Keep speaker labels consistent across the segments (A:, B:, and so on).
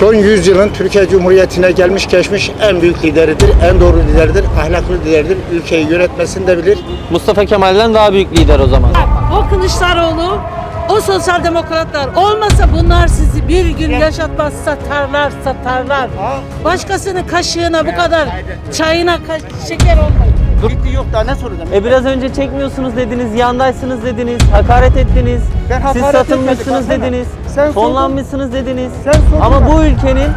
A: son yüzyılın Türkiye Cumhuriyeti'ne gelmiş geçmiş en büyük lideridir, en doğru lideridir, ahlaklı lideridir. Ülkeyi yönetmesini de bilir.
B: Mustafa Kemal'den daha büyük lider o zaman.
C: O Kılıçdaroğlu, o sosyal demokratlar olmasa bunlar sizi bir gün yaşatmaz satarlar satarlar. Başkasının kaşığına bu kadar çayına ka- şeker olmayın.
A: Bitti yok daha ne soracağım?
B: E biraz önce çekmiyorsunuz dediniz, yandaysınız dediniz, hakaret ettiniz.
A: Ben
B: Siz
A: hakaret
B: satılmışsınız
A: etmedim,
B: dediniz.
A: Sen sordun.
B: Fonlanmışsınız dediniz.
A: Sen sordun
B: Ama
A: bak.
B: bu ülkenin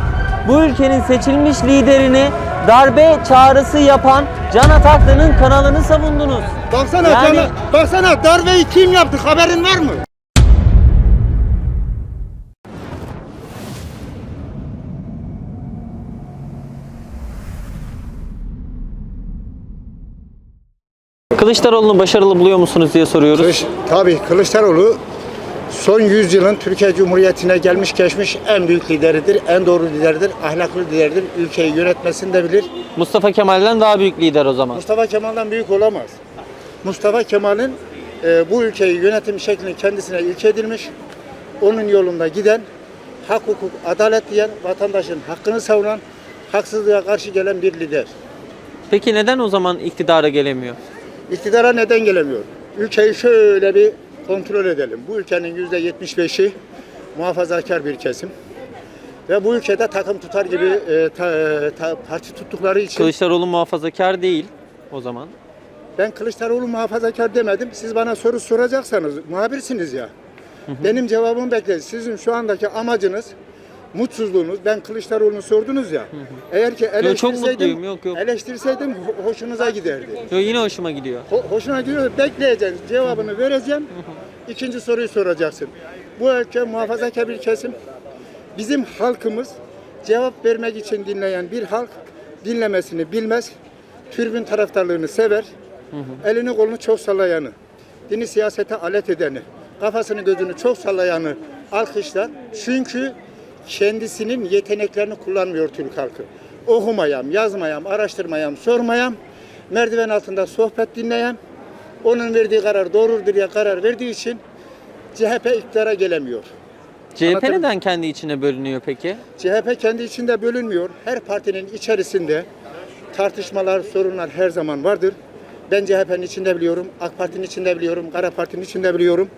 B: bu ülkenin seçilmiş liderini darbe çağrısı yapan Can Ataklı'nın kanalını savundunuz.
A: Baksana
B: Yani-
A: sana, baksana darbeyi kim yaptı haberin var mı?
B: Kılıçdaroğlu'nu başarılı buluyor musunuz diye soruyoruz.
A: Kılıç, tabii Kılıçdaroğlu son yüzyılın Türkiye Cumhuriyeti'ne gelmiş geçmiş en büyük lideridir, en doğru lideridir, ahlaklı lideridir. Ülkeyi yönetmesini de bilir.
B: Mustafa Kemal'den daha büyük lider o zaman.
A: Mustafa Kemal'den büyük olamaz. Mustafa Kemal'in e, bu ülkeyi yönetim şeklini kendisine ilke edilmiş, onun yolunda giden, hak hukuk, adalet diyen, vatandaşın hakkını savunan, haksızlığa karşı gelen bir lider.
B: Peki neden o zaman iktidara gelemiyor?
A: İktidara neden gelemiyor? Ülkeyi şöyle bir kontrol edelim. Bu ülkenin yüzde 75'i muhafazakar bir kesim. Ve bu ülkede takım tutar gibi e, ta- ta- parti tuttukları için
B: Kılıçdaroğlu muhafazakar değil o zaman.
A: ben Kılıçdaroğlu muhafazakar demedim. Siz bana soru soracaksanız muhabirsiniz ya. Benim cevabımı bekleyin. Sizin şu andaki amacınız mutsuzluğunuz. Ben Kılıçdaroğlu'nu sordunuz ya. Eğer ki
B: çok
A: eleştirseydim,
B: mutluyum, yok, yok.
A: eleştirseydim ho- hoşunuza giderdi.
B: Yo, yine hoşuma gidiyor.
A: Ho- hoşuna gidiyor. Bekleyeceksin. Cevabını vereceğim. İkinci soruyu soracaksın. Bu ülke muhafazakar bir kesim. Bizim halkımız cevap vermek için dinleyen bir halk dinlemesini bilmez. Türbün taraftarlığını sever. Elini kolunu çok sallayanı, dini siyasete alet edeni, kafasını gözünü çok sallayanı alkışlar. Çünkü kendisinin yeteneklerini kullanmıyor Türk halkı. Okumayam, yazmayam, araştırmayam, sormayam. Merdiven altında sohbet dinleyem. Onun verdiği karar doğrudur diye karar verdiği için CHP iktidara gelemiyor.
B: CHP
A: Anlatabiliyor
B: neden kendi içine bölünüyor peki?
A: CHP kendi içinde bölünmüyor. Her partinin içerisinde tartışmalar, sorunlar her zaman vardır. Ben CHP'nin içinde biliyorum, AK Parti'nin içinde biliyorum, Kara Parti'nin içinde biliyorum.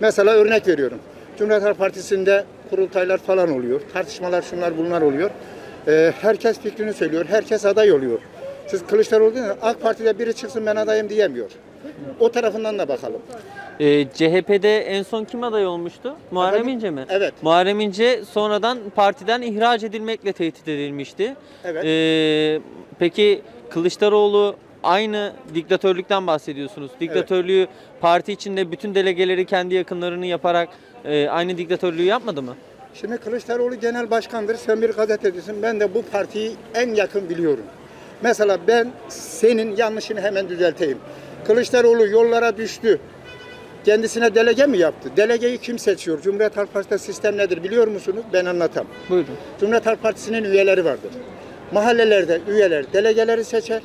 A: Mesela örnek veriyorum. Cumhuriyet Halk Partisi'nde kurultaylar falan oluyor. Tartışmalar şunlar bunlar oluyor. Ee, herkes fikrini söylüyor. Herkes aday oluyor. Siz Kılıçdaroğlu değil mi? AK Parti'de biri çıksın ben adayım diyemiyor. O tarafından da bakalım.
B: Ee, CHP'de en son kim aday olmuştu? Muharrem
A: Efendim?
B: İnce mi?
A: Evet.
B: Muharrem İnce sonradan partiden ihraç edilmekle tehdit edilmişti.
A: Evet.
B: Ee, peki Kılıçdaroğlu aynı diktatörlükten bahsediyorsunuz. Diktatörlüğü parti içinde bütün delegeleri kendi yakınlarını yaparak e, aynı diktatörlüğü yapmadı mı?
A: Şimdi Kılıçdaroğlu genel başkandır. Sen bir gazetecisin. Ben de bu partiyi en yakın biliyorum. Mesela ben senin yanlışını hemen düzelteyim. Kılıçdaroğlu yollara düştü. Kendisine delege mi yaptı? Delegeyi kim seçiyor? Cumhuriyet Halk Partisi'nde sistem nedir biliyor musunuz? Ben anlatam.
B: Buyurun.
A: Cumhuriyet Halk Partisi'nin üyeleri vardır. Mahallelerde üyeler delegeleri seçer.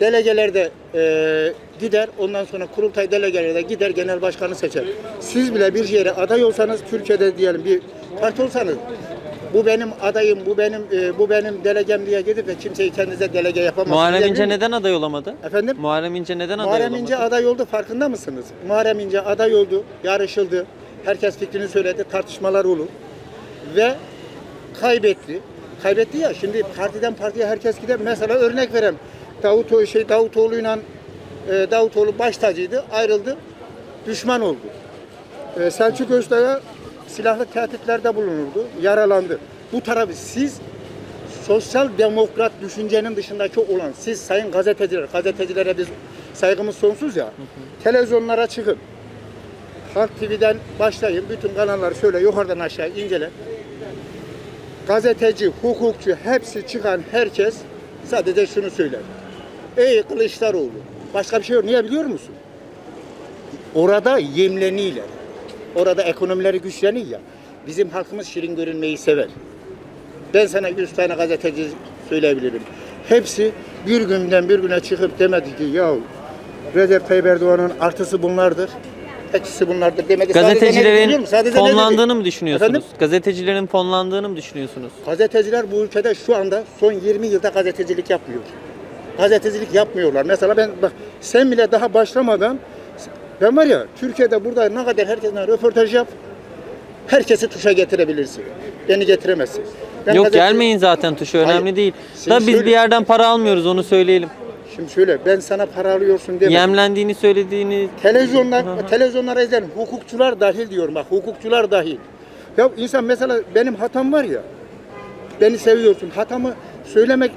A: Delegeler de eee, gider. Ondan sonra kurultay delegeleri de gider genel başkanı seçer. Siz bile bir yere aday olsanız Türkiye'de diyelim bir parti olsanız bu benim adayım, bu benim eee, bu benim delegem diye gidip de kimseyi kendinize delege yapamazsınız.
B: Muharrem İnce neden aday olamadı?
A: Efendim?
B: Muharrem İnce neden aday
A: Muharrem
B: olamadı?
A: İnce aday oldu farkında mısınız? Muharrem İnce aday oldu, yarışıldı. Herkes fikrini söyledi, tartışmalar olur. Ve kaybetti. Kaybetti ya şimdi partiden partiye herkes gider. Mesela örnek vereyim. Davutoğlu şey Davutoğlu'yla e, Davutoğlu baş tacıydı, ayrıldı. Düşman oldu. E, Selçuk Özdağ'a silahlı tehditlerde bulunurdu, yaralandı. Bu tarafı siz sosyal demokrat düşüncenin dışındaki olan siz sayın gazeteciler, gazetecilere biz saygımız sonsuz ya. Televizyonlara çıkın. Halk TV'den başlayın. Bütün kanalları şöyle yukarıdan aşağı incele. Gazeteci, hukukçu hepsi çıkan herkes sadece şunu söyler. Ey Kılıçdaroğlu. Başka bir şey yok. Niye biliyor musun? Orada yemleniyle. Orada ekonomileri güçleniyor ya. Bizim halkımız şirin görünmeyi sever. Ben sana 100 tane gazeteci söyleyebilirim. Hepsi bir günden bir güne çıkıp demedi ki ya Recep Tayyip Erdoğan'ın artısı bunlardır. Ekşisi bunlardır demedi.
B: Gazetecilerin fonlandığını mı düşünüyorsunuz?
A: Efendim?
B: Gazetecilerin fonlandığını mı düşünüyorsunuz?
A: Gazeteciler bu ülkede şu anda son 20 yılda gazetecilik yapmıyor. Gazetecilik yapmıyorlar. Mesela ben bak sen bile daha başlamadan ben var ya Türkiye'de burada ne kadar herkesle röportaj yap herkesi tuşa getirebilirsin. Beni getiremezsin. Ben
B: Yok
A: gazete-
B: gelmeyin zaten tuşu önemli
A: Hayır.
B: değil.
A: Şimdi
B: Da biz
A: şöyle-
B: bir yerden para almıyoruz onu söyleyelim.
A: Şimdi şöyle ben sana para alıyorsun demedim.
B: Yemlendiğini söylediğini
A: Televizyonlar, televizyonlara izleyen hukukçular dahil diyorum bak hukukçular dahil. Ya insan mesela benim hatam var ya. Beni seviyorsun. Hatamı söylemek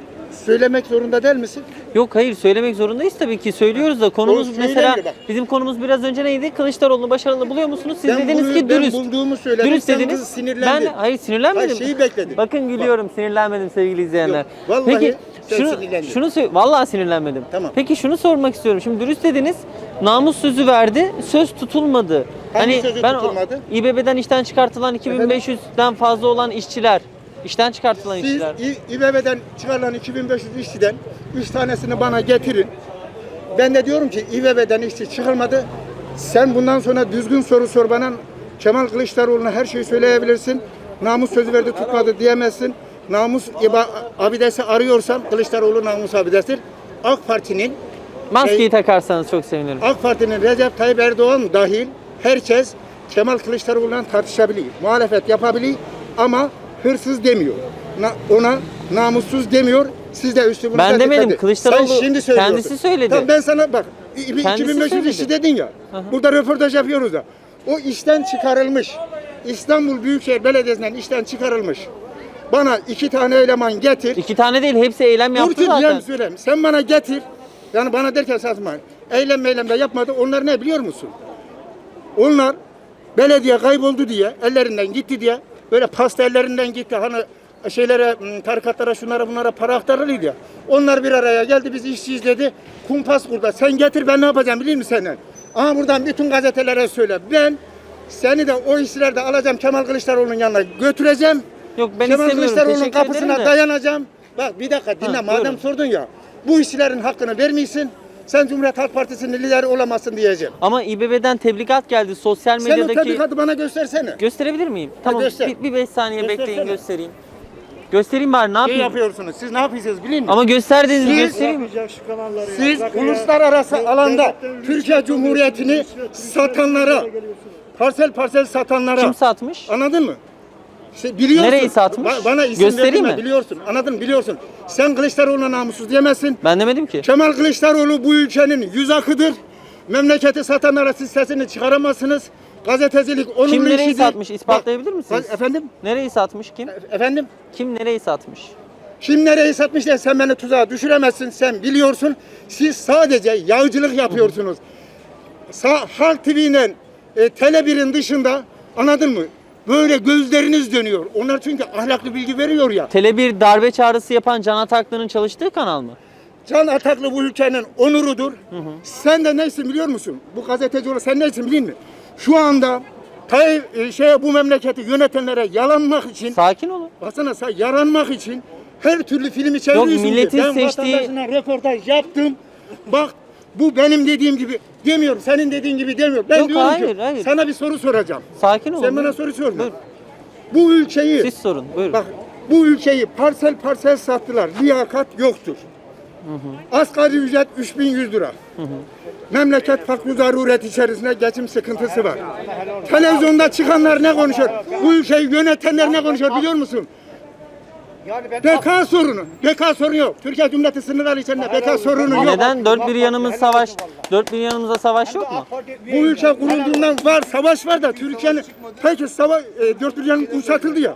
A: söylemek zorunda değil misin?
B: Yok hayır söylemek zorundayız tabii ki söylüyoruz da konumuz
A: Doğru,
B: mesela
A: bak.
B: bizim konumuz biraz önce neydi? Kılıçdaroğlu'nu başarılı buluyor musunuz? Siz
A: Ben
B: dediniz
A: bunu-
B: ki
A: ben
B: dürüst.
A: bulduğumu söyledim,
B: Dürüst
A: sen
B: dediniz.
A: sinirlendin.
B: Ben hayır sinirlenmedim.
A: Hayır, şeyi bekledim.
B: Bakın gülüyorum sinirlenmedim sevgili izleyenler.
A: Yok, vallahi
B: Peki şunu şunu vallahi sinirlenmedim.
A: Tamam.
B: Peki şunu sormak istiyorum. Şimdi dürüst dediniz. Namus sözü verdi. Söz tutulmadı.
A: Hangi
B: hani
A: sözü
B: ben
A: tutulmadı?
B: İBB'den işten çıkartılan 2500'den fazla olan işçiler, işten çıkartılan
A: Siz
B: işçiler.
A: İ- İBB'den çıkarılan 2500 işçiden 3 tanesini bana getirin. Ben de diyorum ki İBB'den işçi çıkılmadı. Sen bundan sonra düzgün soru sor bana. Kemal Kılıçdaroğlu'na her şeyi söyleyebilirsin. Namus sözü verdi tutmadı diyemezsin. Namus iba, abidesi arıyorsan Kılıçdaroğlu namus abidesidir. AK Parti'nin
B: Maskeyi
A: şey-
B: takarsanız çok sevinirim.
A: AK Parti'nin Recep Tayyip Erdoğan dahil herkes Kemal Kılıçdaroğlu'na tartışabilir. Muhalefet yapabilir ama hırsız demiyor. Na- ona namussuz demiyor. Siz de üstü
B: Ben demedim, Kılıçdaroğlu
A: söylüyorsun.
B: kendisi söyledi.
A: Tamam ben sana bak
B: Kendisi
A: 2500
B: söyledi.
A: işçi dedin ya. Burada röportaj yapıyoruz da. O işten çıkarılmış. İstanbul Büyükşehir Belediyesi'nden işten çıkarılmış. Bana iki tane eleman getir.
B: İki tane değil hepsi eylem
A: Dur
B: yaptı
A: ki
B: zaten.
A: diyeyim söyleyeyim. Sen bana getir. Yani bana derken satma. Eylem meylem de yapmadı. Onlar ne biliyor musun? Onlar belediye kayboldu diye, ellerinden gitti diye böyle pasta ellerinden gitti. Hani şeylere, tarikatlara, şunlara bunlara para aktarılıydı ya. Onlar bir araya geldi, biz işçiyiz dedi. Kumpas kurdu. Sen getir ben ne yapacağım biliyor musun senden? Aha buradan bütün gazetelere söyle. Ben seni de o işçileri de alacağım Kemal Kılıçdaroğlu'nun yanına götüreceğim.
B: Yok ben
A: Kemal. Kılıçdaroğlu'nun kapısına
B: de.
A: dayanacağım. Bak bir dakika dinle
B: Ha,
A: madem
B: buyurun.
A: sordun ya. Bu işçilerin hakkını vermiyorsun. Sen Cumhuriyet Halk Partisi'nin lideri olamazsın diyeceğim.
B: Ama İBB'den tebligat geldi sosyal
A: Sen o
B: medyadaki.
A: tebligatı bana göstersene.
B: Gösterebilir miyim? Tamam.
A: göster.
B: Bir, bir beş saniye
A: Göstersene.
B: bekleyin göstereyim. Göstereyim bari ne
A: Ne
B: yapayım?
A: yapıyorsunuz? Siz ne yapıyorsunuz bilin mi?
B: Ama göster dediniz
A: Siz-
B: göstereyim.
A: Siz uluslararası alanda Türkiye Cumhuriyeti'ni satanlara, parsel parsel satanlara,
B: Kim satmış?
A: anladın mı? Şey, biliyorsun.
B: Nereyi satmış?
A: Ba- bana isim
B: Göstereyim mi?
A: biliyorsun. Anladın mı? Biliyorsun. Sen Kılıçdaroğlu'na namussuz diyemezsin.
B: Ben demedim ki.
A: Kemal Kılıçdaroğlu bu ülkenin yüz akıdır. Memleketi satanlara siz sesini çıkaramazsınız. Gazetecilik onurlu
B: Kim nereyi
A: işidir.
B: satmış ispatlayabilir misiniz?
A: Efendim?
B: Nereyi satmış kim?
A: Efendim?
B: Kim nereyi satmış?
A: Kim nereyi satmış diye sen beni tuzağa düşüremezsin. Sen biliyorsun. Siz sadece yağcılık yapıyorsunuz. Sa Halk TV'nin e, Tele1'in dışında anladın mı? Böyle gözleriniz dönüyor. Onlar çünkü ahlaklı bilgi veriyor ya.
B: Tele 1 darbe çağrısı yapan Can Ataklı'nın çalıştığı kanal mı?
A: Can Ataklı bu ülkenin onurudur. Sen de neysin biliyor musun? Bu gazeteci olarak sen neysin biliyor musun? Şu anda Tayyip e, şeye bu memleketi yönetenlere yalanmak için
B: Sakin olun.
A: Baksana sen yaranmak için her türlü filmi çeviriyorsun.
B: milletin
A: ki. ben
B: seçtiği-
A: vatandaşına röportaj yaptım. Bak bu benim dediğim gibi demiyorum. Senin dediğin gibi demiyorum. Ben
B: Yok,
A: diyorum
B: hayır,
A: ki
B: hayır.
A: sana bir soru soracağım.
B: Sakin olun.
A: Sen bana soru sorma. Bu ülkeyi
B: Siz sorun. Buyurun.
A: bak bu ülkeyi parsel parsel sattılar. Liyakat yoktur. Asgari ücret 3100 lira. Memleket fakir zaruret içerisinde geçim sıkıntısı var. Televizyonda çıkanlar ne konuşuyor? Bu ülkeyi yönetenler ne konuşuyor biliyor musun? Beka sorunu. Beka sorunu yok. Türkiye Cumhuriyeti sınırları içerisinde beka sorunu yok.
B: Neden? Dört bir yanımız savaş. Dört bir yanımızda savaş yok mu?
A: Bu ülke kurulduğundan var, savaş var da Türkiye'nin peki savaş e, dört bir yanı kuşatıldı ya.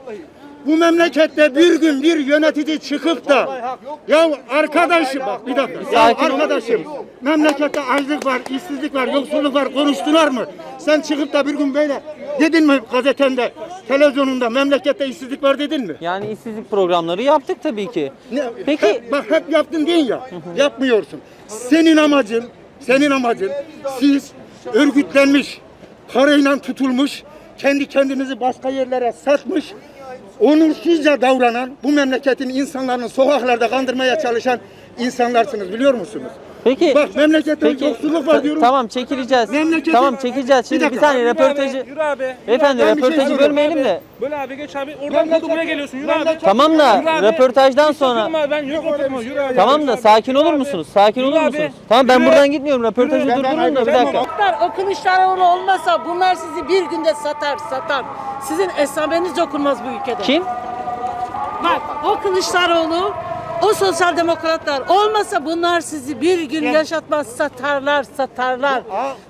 A: Bu memlekette bir gün bir yönetici çıkıp da ya arkadaşım bak bir dakika ya arkadaşım memlekette açlık var, işsizlik var, yoksulluk var konuştular mı? Sen çıkıp da bir gün böyle dedin mi gazetende, televizyonunda memlekette işsizlik var dedin mi?
B: Yani işsizlik programları yaptık tabii ki.
A: Ne-
B: Peki
A: hep- bak hep yaptın değil ya. yapmıyorsun. Senin amacın, senin amacın siz örgütlenmiş, parayla tutulmuş, kendi kendinizi başka yerlere satmış, onursuzca davranan, bu memleketin insanlarını sokaklarda kandırmaya çalışan insanlarsınız biliyor musunuz?
B: Peki.
A: Bak memlekette
B: Peki.
A: yoksulluk var diyorum.
B: Tamam çekileceğiz.
A: Memleketi-
B: Tamam çekileceğiz. Şimdi
A: Bir
B: bir,
A: dakika.
B: saniye
A: Yürü
B: röportajı.
D: Yürü abi.
B: Beyefendi
A: Ben bir şey
B: röportajı
A: söyleyeyim.
B: bölmeyelim de.
D: Böyle abi geç abi. Oradan
A: Memleket-
D: kaldı buraya geliyorsun. Yürü abi.
A: Memleket-
B: Tamam da
D: Yürü abi.
B: röportajdan
D: Hiç
B: sonra.
D: dokunma, Ben yok oturma. Yürü abi.
B: Tamam da
D: Yürü
B: sakin olur
D: abi.
B: musunuz? Sakin
D: Yürü
B: olur
D: abi.
B: musunuz? Tamam ben
D: Yürü.
B: buradan gitmiyorum. Röportajı.
D: Ben-
B: durdurun da bir
A: ben-
B: dakika.
C: O Kılıçdaroğlu olmasa bunlar sizi bir günde satar, satar. Sizin esameniz okunmaz bu ülkede.
B: Kim?
C: Bak o Kılıçdaroğlu, o sosyal demokratlar olmasa bunlar sizi bir gün yaşatmaz, satarlar, satarlar.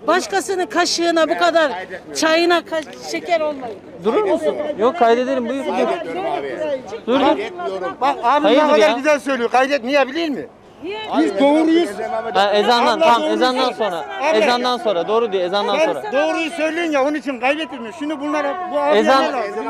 C: Başkasının kaşığına bu kadar çayına ka- şeker olmayın.
B: Durur musun? Yok kaydedelim buyur. Dur.
A: Bak abi
B: Hayırdır
A: ne kadar
B: ya?
A: güzel söylüyor. Kaydet niye biliyor musun? Biz doğruyuz.
B: Ha, ezandan
A: Abla
B: tam
A: doğru
B: ezandan
A: söylüyor.
B: sonra.
A: Abla.
B: Ezandan sonra doğru diyor ezandan sonra.
A: doğruyu söylüyorsun ya onun için kaybetmiyor. Şimdi bunlara bu abiye
B: Ezan-
A: ne lazım?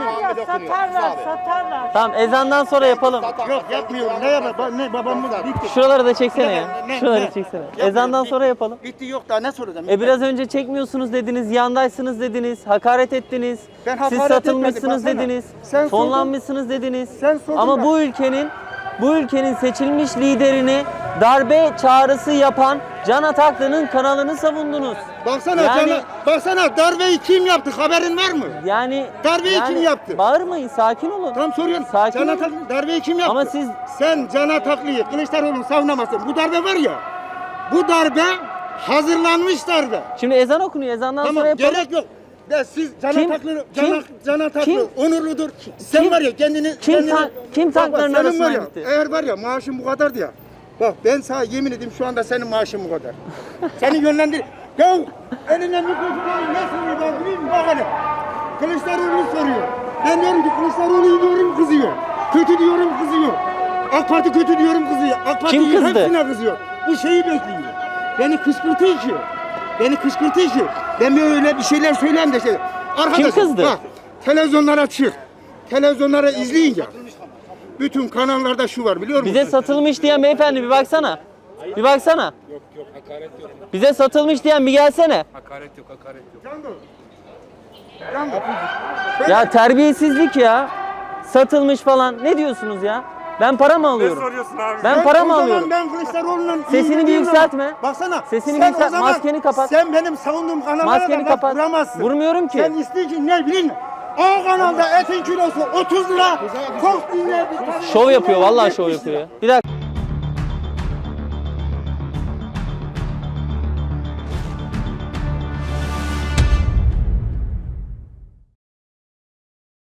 C: Satarlar, satarlar.
B: Tamam ezandan sonra yapalım.
A: Yok yapmıyorum. Ne yapayım? Ba- Ne babamız bitti.
B: Şuraları da çeksene ya.
A: Ne- ne-
B: Şuraları
A: ne?
B: çeksene. Ezandan sonra yapalım.
A: Bitti yok daha ne soracağım?
B: E biraz önce çekmiyorsunuz dediniz, yandaysınız dediniz, hakaret ettiniz.
A: Ben
B: Siz
A: hakaret
B: satılmışsınız
A: etmedim, baksana.
B: dediniz.
A: Sen sordun.
B: fonlanmışsınız dediniz.
A: Sen sordun
B: Ama bu ülkenin bu ülkenin seçilmiş liderini darbe çağrısı yapan Can Ataklı'nın kanalını savundunuz.
A: Baksana
B: Yani-
A: sana, baksana darbeyi kim yaptı haberin var mı?
B: Yani
A: Darbeyi
B: yani,
A: kim yaptı?
B: Bağırmayın, sakin olun.
A: Tam soruyorum.
B: Sakin
A: Can. Ataklı darbeyi kim yaptı?
B: Ama siz-
A: Sen Can Ataklı'yı Kılıçdaroğlu'nu savunamazsın. Bu darbe var ya. Bu darbe hazırlanmış darbe.
B: Şimdi ezan okunuyor, ezandan
A: Tamam
B: sonra yapalım.
A: gerek yok. De siz Can
B: Kim?
A: Ataklı,
B: Kim?
A: Can, Can Ataklı
B: Kim?
A: onurludur. Sen
B: Kim?
A: var ya kendini...
B: Kim
A: kendini,
B: tank- kim
A: Bak, bak,
B: tankların
A: senin
B: arasından
A: var ya,
B: gitti?
A: Eğer var ya maaşın bu kadar ya. Bak ben sana yemin edeyim şu anda senin maaşın bu kadar. Seni yönlendir. Ya eline mikrofon al, ne soruyor ben bileyim mi? bak hele. Kılıçdaroğlu soruyor. Ben diyorum ki Kılıçdaroğlu diyorum kızıyor. Kötü diyorum kızıyor. AK Parti kötü diyorum kızıyor. AK Parti
B: Kim kızdı?
A: hepsine kızıyor. Bu şeyi bekliyor. Beni kışkırtıyor ki. Beni kışkırtıyor ki. Ben böyle bir şeyler söyleyeyim de şey. Arkadaşlar,
B: kızdı?
A: Bak, televizyonlara çık. Televizyonlara izleyin ya. Bütün kanallarda şu var biliyor musun?
B: Bize satılmış diyen beyefendi bir baksana. Bir baksana. Yok yok hakaret yok. Bize satılmış diyen bir gelsene. Ya terbiyesizlik ya. Satılmış falan. Ne diyorsunuz ya? Ben para mı alıyorum? Ben para
A: o
B: mı
A: zaman
B: alıyorum?
A: Ben Kılıçdaroğlu'nun
B: Sesini bir yükseltme.
A: Baksana.
B: Sesini
A: sen
B: yükselt-
A: o zaman-
B: maskeni kapat.
A: Sen benim savunduğum kanallara
B: Maskeni
A: da laf
B: kapat.
A: vuramazsın.
B: Vurmuyorum ki.
A: Sen istiyorsun ne bileyim mi? O kanalda etin kilosu 30 lira. Çok dinle.
B: Şov yapıyor vallahi şov yapıyor ya. Bir dakika.